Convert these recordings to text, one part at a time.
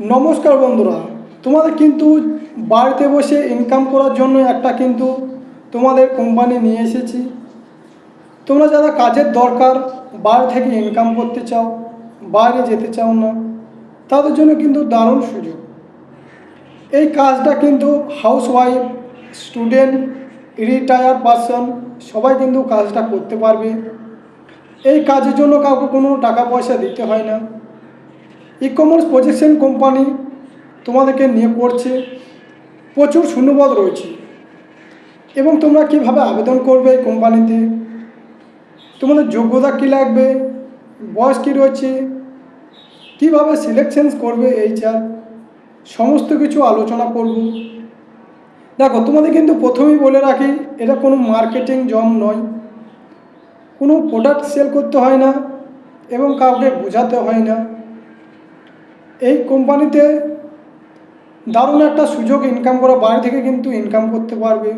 নমস্কার বন্ধুরা, তোমাদের কিন্তু বাড়িতে বসে ইনকাম করার জন্য একটা কিন্তু তোমাদের কোম্পানি নিয়ে এসেছি। তোমরা যারা কাজের দরকার, বাইরে থেকে ইনকাম করতে চাও, বাইরে যেতে চাও না, তাদের জন্য কিন্তু দারুণ সুযোগ। এই কাজটা কিন্তু housewife student retire person সবাই কিন্তু কাজটা করতে পারবে। এই কাজের জন্য কাউকে কোনো টাকা পয়সা দিতে হয় না। ই কমার্স প্রজেকশন কোম্পানি তোমাদেরকে নিয়ে করছে। প্রচুর শূন্যপদ রয়েছে। এবং তোমরা কীভাবে আবেদন করবে এই কোম্পানিতে তোমাদের যোগ্যতা কী লাগবে? বয়স কী রয়েছে? কীভাবে সিলেকশন করবে এইচআর সমস্ত কিছু আলোচনা করব। দেখো, তোমাদের কিন্তু প্রথমেই বলে রাখি, এটা কোনো মার্কেটিং জম নয়। কোনো প্রোডাক্ট সেল করতে হয় না এবং কাউকে বোঝাতে হয় না। এই কোম্পানিতে দারুণ একটা সুযোগ ইনকাম করা বাড়ি থেকে কিন্তু ইনকাম করতে পারবে।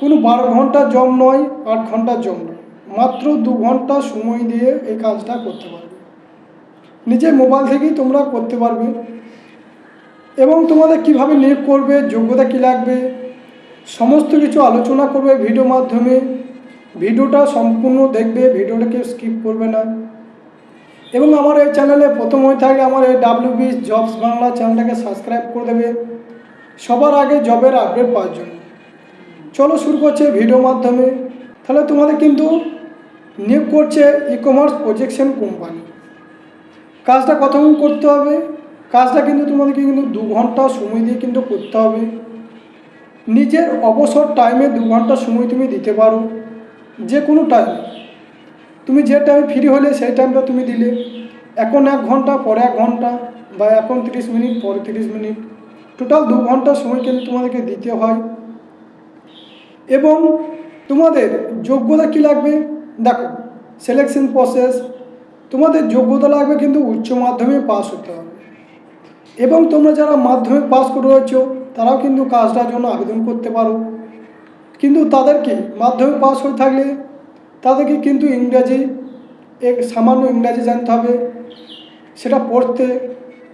কোনো বারো ঘণ্টা জম নয়, আট ঘণ্টার নয়। মাত্র দু ঘণ্টা সময় দিয়ে এই কাজটা করতে পারবে। নিজের মোবাইল থেকেই তোমরা করতে পারবে। এবং তোমাদের কীভাবে নিয়োগ করবে, যোগ্যতা কী লাগবে, সমস্ত কিছু আলোচনা করবে ভিডিও মাধ্যমে। ভিডিওটা সম্পূর্ণ দেখবে, ভিডিওটাকে স্কিপ করবে না। এবং আমার এই চ্যানেলে প্রথম হয়ে থাকলে আমার এই ডাব্লিউ বি জবস বাংলা চ্যানেলটাকে সাবস্ক্রাইব করে দেবে। সবার আগে জবের আপডেট পাওয়ার জন্য। চলো শুরু করছে ভিডিও মাধ্যমে। তাহলে তোমাদের কিন্তু নিয়োগ করছে ই কমার্স প্রজেকশন কোম্পানি কাজটা কতক্ষণ করতে হবে? কাজটা কিন্তু তোমাদেরকে কিন্তু দু ঘণ্টা সময় দিয়ে কিন্তু করতে হবে। নিজের অবসর টাইমে দু ঘণ্টা সময় তুমি দিতে পারো। যে কোনো টাইমে তুমি যে টাইমে ফ্রি হলে সেই টাইমটা তুমি দিলে। এখন এক ঘণ্টা পরে এক ঘণ্টা বা এখন তিরিশ মিনিট, পরে তিরিশ মিনিট। টোটাল দু ঘণ্টা সময় কিন্তু তোমাদেরকে দিতে হয়। এবং তোমাদের যোগ্যতা কী লাগবে? দেখো সিলেকশন প্রসেস তোমাদের যোগ্যতা লাগবে কিন্তু উচ্চ মাধ্যমিক পাস হতে হবে। এবং তোমরা যারা মাধ্যমিক পাস করে রয়েছো, তারাও কিন্তু কাজটার জন্য আবেদন করতে পারো। কিন্তু তাদেরকে মাধ্যমিক পাস হয়ে থাকলে তাদেরকে কিন্তু ইংরাজি, এক সামান্য ইংরাজি জানতে হবে, সেটা পড়তে,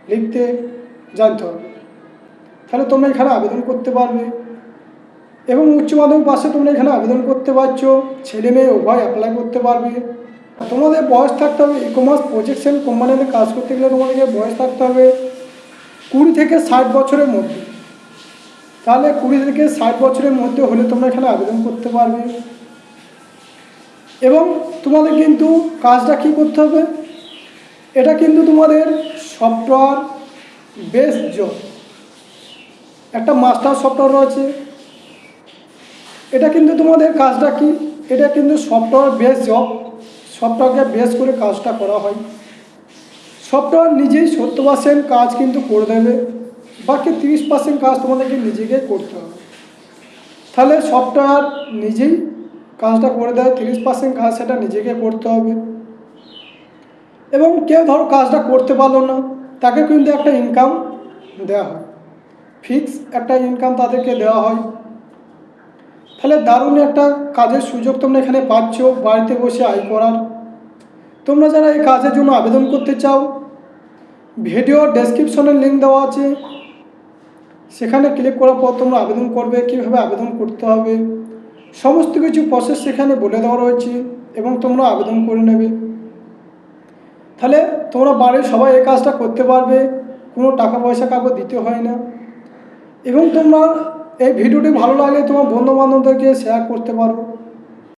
লিখতে জানতে হবে। তাহলে তোমরা এখানে আবেদন করতে পারবে। এবং উচ্চ মাধ্যমিক পাশে তোমরা এখানে আবেদন করতে পারছ, ছেলে মেয়ে উভয় অ্যাপ্লাই করতে পারবে। তোমাদের বয়স থাকতে হবে ই কমার্স প্রজেকশন কোম্পানিতে কাজ করতে গেলে তোমাদেরকে বয়স থাকতে হবে কুড়ি থেকে ষাট বছরের মধ্যে। তাহলে কুড়ি থেকে ষাট বছরের মধ্যে হলে তোমরা এখানে আবেদন করতে পারবে। এবং তোমাদের কিন্তু কাজটা কী করতে হবে? এটা কিন্তু তোমাদের সফটওয়্যার বেস জব একটা মাস্টার সফটওয়্যার রয়েছে। এটা কিন্তু তোমাদের কাজটা কি? এটা কিন্তু সফটওয়্যার বেস জব সফটওয়্যারকে বেস করে কাজটা করা হয়। সফটওয়্যার নিজেই সত্তর পার্সেন্ট কাজ কিন্তু করে দেবে। বাকি তিরিশ পার্সেন্ট কাজ তোমাদেরকে নিজেকে করতে হবে। তাহলে সফটওয়্যার নিজেই কাজটা করে দেয়, তিরিশ পার্সেন্ট কাজ সেটা নিজেকে করতে হবে। এবং কেউ ধরো কাজটা করতে পারল না, তাকে কিন্তু একটা ইনকাম দেওয়া হয়। ফিক্স একটা ইনকাম তাদেরকে দেওয়া হয়। তাহলে দারুণ একটা কাজের সুযোগ তোমরা এখানে পাচ্ছ, বাড়িতে বসে আয় করার। তোমরা যারা এই কাজের জন্য আবেদন করতে চাও ভিডিও ডেসক্রিপশনের লিঙ্ক দেওয়া আছে। সেখানে ক্লিক করার পর তোমরা আবেদন করবে, কীভাবে আবেদন করতে হবে। সমস্ত কিছু প্রসেস সেখানে বলে দেওয়া রয়েছে এবং তোমরা আবেদন করে নেবে। তাহলে তোমরা বাড়ির সবাই এই কাজটা করতে পারবে, কোনো টাকা পয়সা কাউকে দিতে হয় না। এবং তোমরা এই ভিডিওটি ভালো লাগলে তোমার বন্ধু বান্ধবদেরকে শেয়ার করতে পারো।